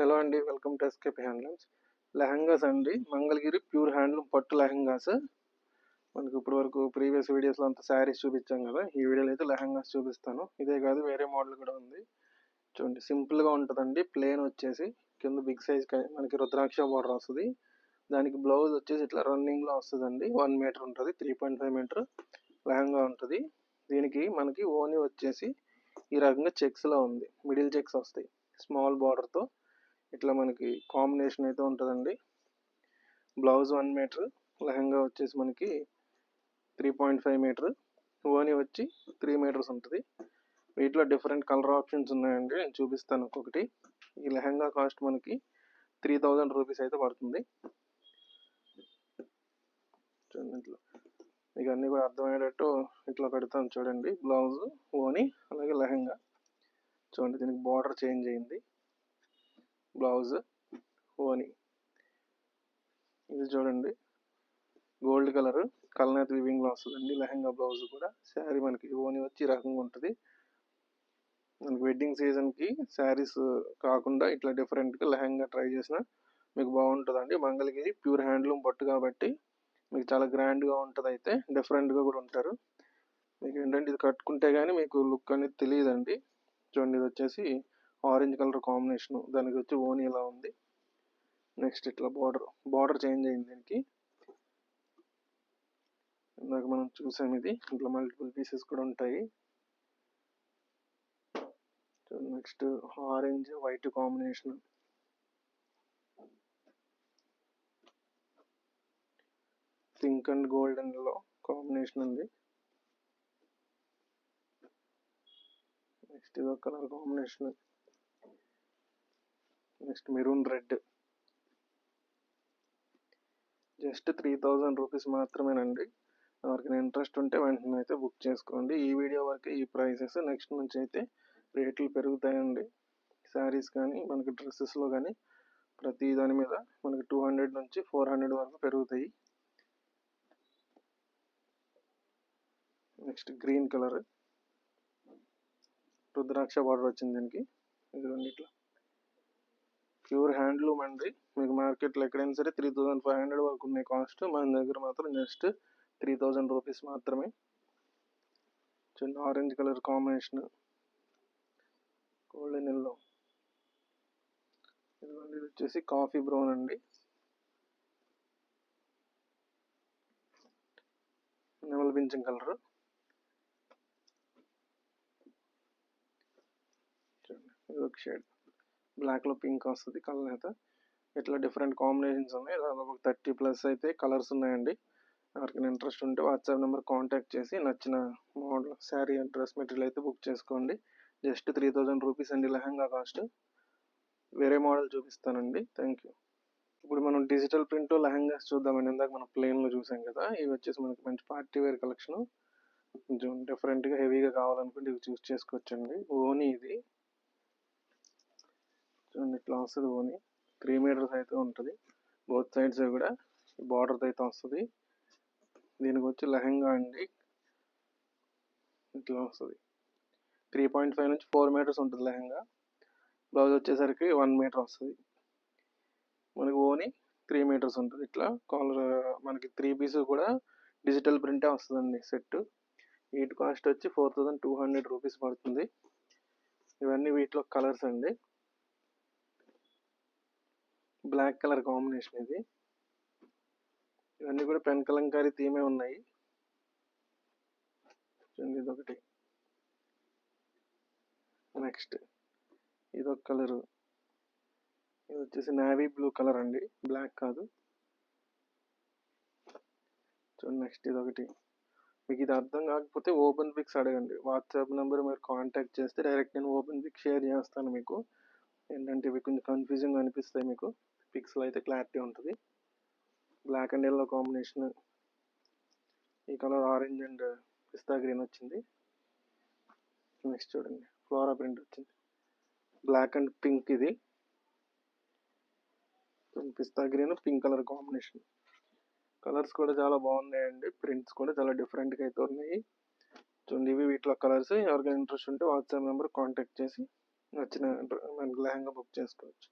Hello అండి welcome to escape handlooms. Lehengas అండి Mangalagiri pure handloom పట్టు లెహంగాస్. మనకి ఇప్పటి వరకు ప్రీవియస్ వీడియోస్లో అంతా శారీస్ చూపించాం కదా ఈ వీడియోలో అయితే లెహంగాస్ చూపిస్తాను. ఇదే కాదు వేరే మోడల్ కూడా ఉంది. చూడండి సింపుల్గా ఉంటుందండి ప్లేన్ వచ్చేసి కింద బిగ్ సైజ్ మనకి రుద్రాక్ష బార్డర్ వస్తుంది. దానికి బ్లౌజ్ వచ్చేసి ఇట్లా రన్నింగ్లో వస్తుందండి వన్ మీటర్ ఉంటుంది three point five metre lehenga ఉంటుంది. దీనికి మనకి ఓని వచ్చేసి ఈ రకంగా చెక్స్లో ఉంది మిడిల్ చెక్స్ వస్తాయి స్మాల్ బార్డర్తో ఇట్లా మనకి కాంబినేషన్ అయితే ఉంటుందండి. బ్లౌజ్ వన్ మీటర్ లెహంగా వచ్చేసి మనకి త్రీ పాయింట్ ఫైవ్ మీటర్ ఓని వచ్చి త్రీ మీటర్స్ ఉంటుంది. వీటిలో డిఫరెంట్ కలర్ ఆప్షన్స్ ఉన్నాయండి నేను చూపిస్తాను ఒక్కొక్కటి. ఈ లెహంగా కాస్ట్ మనకి త్రీ థౌజండ్ రూపీస్ అయితే పడుతుంది. ఇట్లా. మీకు అన్నీ కూడా అర్థమయ్యేటట్టు ఇట్లా పెడతాను చూడండి. బ్లౌజ్ ఓని అలాగే లెహంగా. చూడండి దీనికి బార్డర్ చేంజ్ అయింది. బ్లౌజ్ ఓని. ఇది చూడండి. Gold colour. కలనేత వివింగ్ బ్లౌజ్ అండి. లెహంగా బ్లౌజ్ కూడా. శారీ మనకి ఓని వచ్చి రకంగా ఉంటుంది. మనకి వెడ్డింగ్ సీజన్కి శారీస్ కాకుండా ఇట్లా డిఫరెంట్గా లెహంగా ట్రై చేసిన మీకు బాగుంటుందండి. మంగళగిరి ప్యూర్ హ్యాండ్లూమ్ పట్టు కాబట్టి మీకు చాలా గ్రాండ్గా ఉంటుంది అయితే డిఫరెంట్గా కూడా ఉంటారు. మీకు ఏంటంటే ఇది కట్టుకుంటే కానీ మీకు లుక్ అనేది తెలియదండి. చూడండి ఇది వచ్చేసి ఆరెంజ్ కలర్ కాంబినేషన్ దానికి వచ్చి ఓని ఇలా ఉంది. నెక్స్ట్ ఇట్లా బార్డర్ బార్డర్ చేంజ్ అయింది దీనికి. ఇందాక మనం చూసాం ఇది ఇట్లా మల్టిపుల్ పీసెస్ కూడా ఉంటాయి. Next orange white combination pink and గోల్డెన్లో combination ఉంది. నెక్స్ట్ ఇది colour combination next maroon red. Just three thousand rupees మాత్రమేనండి. ఎవరికైనా ఇంట్రెస్ట్ ఉంటే వెంటనే అయితే బుక్ చేసుకోండి. ఈ వీడియో వరకు ఈ ప్రైసెస్ నెక్స్ట్ నుంచి అయితే రేట్లు పెరుగుతాయండి. శారీస్ కానీ మనకి డ్రెస్సెస్లో కానీ ప్రతి దాని మీద మనకి టూ హండ్రెడ్ నుంచి ఫోర్ హండ్రెడ్ వరకు పెరుగుతాయి. Next green colour. Rudraksha border వచ్చింది దీనికి. ఇదిగోండి ఇట్లా. ప్యూర్ హ్యాండ్లూమ్ అండి. మీకు మార్కెట్లో ఎక్కడైనా సరే త్రీ థౌజండ్ ఫైవ్ హండ్రెడ్ వరకు ఉన్నాయి కాస్ట్ మన దగ్గర మాత్రం జస్ట్ త్రీ థౌజండ్ రూపీస్ మాత్రమే. చిన్న orange colour combination golden yellow ఇదిగోండి ఇది వచ్చేసి కాఫీ బ్రౌన్ అండి. నెమల్ పింఛం కలర్ ఇది ఒక షేడ్ బ్లాక్లో పింక్ వస్తుంది కలర్ అయితే ఇట్లా డిఫరెంట్ కాంబినేషన్స్ ఉన్నాయి. దాదాపు ఒక థర్టీ ప్లస్ అయితే కలర్స్ ఉన్నాయండి. ఎవరికైనా ఇంట్రెస్ట్ ఉంటే వాట్సాప్ నెంబర్ కాంటాక్ట్ చేసి నచ్చిన మోడల్ శారీ డ్రెస్ మెటీరియల్ అయితే బుక్ చేసుకోండి. జస్ట్ త్రీ థౌజండ్ రూపీస్ అండి లెహంగా కాస్ట్ వేరే మోడల్ చూపిస్తానండి. థ్యాంక్ యూ ఇప్పుడు మనం డిజిటల్ ప్రింట్ లెహంగాస్ చూద్దామండి. ఇందాక మనం ప్లెయిన్లో చూసాం కదా ఇవి వచ్చేసి మనకి మంచి పార్టీ వేర్ కలెక్షన్ కొంచెం డిఫరెంట్గా హెవీగా కావాలనుకుంటే ఇవి చూస్ చేసుకోవచ్చండి. ఓనీ ఇది. చూడండి ఇట్లా వస్తుంది ఓని త్రీ మీటర్స్ అయితే ఉంటుంది. బోత్ సైడ్స్ కూడా బార్డర్ అయితే వస్తుంది. దీనికి వచ్చి లెహంగా అండి. ఇట్లా వస్తుంది. త్రీ పాయింట్ ఫైవ్ నుంచి ఫోర్ మీటర్స్ ఉంటుంది లెహంగా. బ్లౌజ్ వచ్చేసరికి వన్ మీటర్ వస్తుంది. మనకి ఓని త్రీ మీటర్స్ ఉంటుంది. ఇట్లా కాలర్ మనకి త్రీ పీస్ కూడా డిజిటల్ ప్రింటే వస్తుందండి సెట్ వీటి కాస్ట్ వచ్చి four thousand two hundred rupees పడుతుంది. ఇవన్నీ వీటిలో కలర్స్ అండి. బ్లాక్ కలర్ కాంబినేషన్ ఇది. ఇవన్నీ కూడా పెన్ కలంకారీ థీమే ఉన్నాయి. ఇది ఒకటి నెక్స్ట్ ఇదొక కలరు ఇది వచ్చేసి నావీ బ్లూ కలర్ అండి. బ్లాక్ కాదు. చూడండి నెక్స్ట్ ఇది ఒకటి మీకు ఇది అర్థం కాకపోతే ఓపెన్ పిక్స్ అడగండి. వాట్సాప్ నెంబర్ మీరు కాంటాక్ట్ చేస్తే డైరెక్ట్ నేను ఓపెన్ పిక్ షేర్ చేస్తాను మీకు. ఏంటంటే ఇవి కొంచెం కన్ఫ్యూజింగ్ అనిపిస్తాయి మీకు. పిక్సెల్ అయితే క్లారిటీ ఉంటుంది. బ్లాక్ అండ్ ఎల్లో కాంబినేషన్ ఈ colour orange and pista green వచ్చింది. నెక్స్ట్ చూడండి. ఫ్లోరా ప్రింట్ వచ్చింది. బ్లాక్ అండ్ పింక్ ఇది. పిస్తా green pink colour combination colours కూడా చాలా బాగున్నాయండి. ప్రింట్స్ కూడా చాలా డిఫరెంట్గా అయితే ఉన్నాయి. చూడండి ఇవి వీటిలో కలర్స్ ఎవరికైనా ఇంట్రెస్ట్ ఉంటే వాట్సాప్ నెంబర్ కాంటాక్ట్ చేసి నచ్చిన లెహంగా బుక్ చేసుకోవచ్చు.